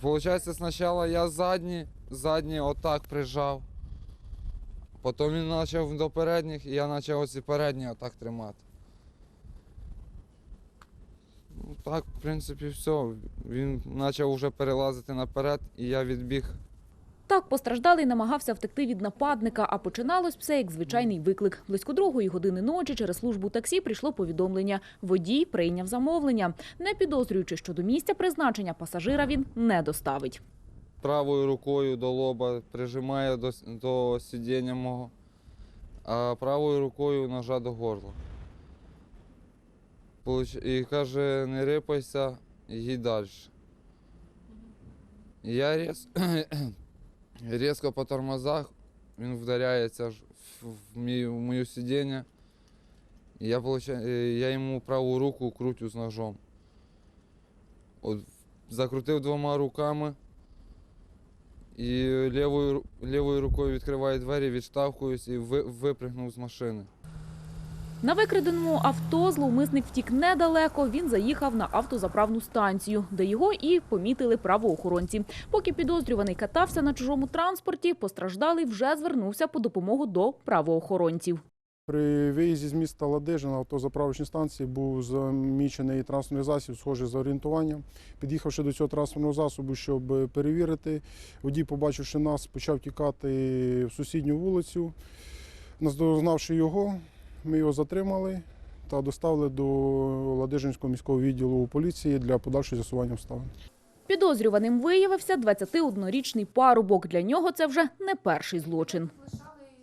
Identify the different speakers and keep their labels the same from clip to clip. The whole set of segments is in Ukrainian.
Speaker 1: Получається, спочатку я задні, задні отак прижав. Потім він почав до передніх, і я почав оці передні отак тримати. Ну, так, в принципі, все. Він почав вже перелазити наперед, і я відбіг.
Speaker 2: Так постраждалий намагався втекти від нападника, а починалось все як звичайний виклик. Близько другої години ночі через службу таксі прийшло повідомлення. Водій прийняв замовлення, не підозрюючи, що до місця призначення пасажира він не доставить.
Speaker 1: правою рукою до лоба прижимає до, до сидіння мого, а правою рукою ножа до горла. І каже, не рипайся, їдь далі. Я різ... різко по тормозах, він вдаряється в, моє сидіння. Я, е, я йому праву руку крутю з ножом. От, закрутив двома руками. І лівою, лівою рукою відкриваю двері, відштовхуюсь і ви, випригнув з машини.
Speaker 2: На викраденому авто зловмисник втік недалеко. Він заїхав на автозаправну станцію, де його і помітили правоохоронці. Поки підозрюваний катався на чужому транспорті, постраждалий вже звернувся по допомогу до правоохоронців.
Speaker 3: При виїзді з міста Ладижин на автозаправочній станції був замічений транспортний засіб, схожий за орієнтуванням. Під'їхавши до цього транспортного засобу, щоб перевірити, водій, побачивши нас, почав тікати в сусідню вулицю. Наздознавши його, ми його затримали та доставили до Ладижинського міського відділу поліції для подальшого з'ясування обставин.
Speaker 2: Підозрюваним виявився 21-річний парубок. Для нього це вже не перший злочин.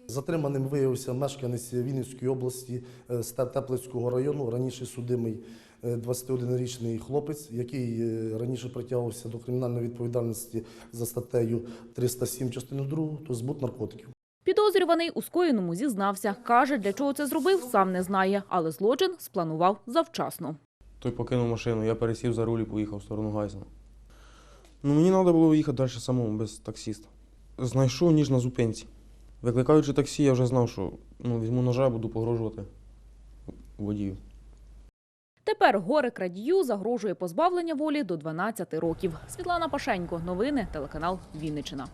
Speaker 4: Затриманим виявився мешканець Вінницької області е, з Теплицького району, раніше судимий е, 21-річний хлопець, який е, раніше притягувався до кримінальної відповідальності за статтею 307 частини 2, то збут наркотиків.
Speaker 2: Підозрюваний у скоєному зізнався. Каже, для чого це зробив, сам не знає, але злочин спланував завчасно.
Speaker 5: Той покинув машину, я пересів за руль і поїхав в сторону Гайсена. Ну, мені треба було їхати далі самому, без таксіста. Знайшов ніж на зупинці. Викликаючи таксі, я вже знав, що ну, візьму ножа, буду погрожувати водію.
Speaker 2: Тепер горе крадію загрожує позбавлення волі до 12 років. Світлана Пашенько. Новини. Телеканал Вінниччина.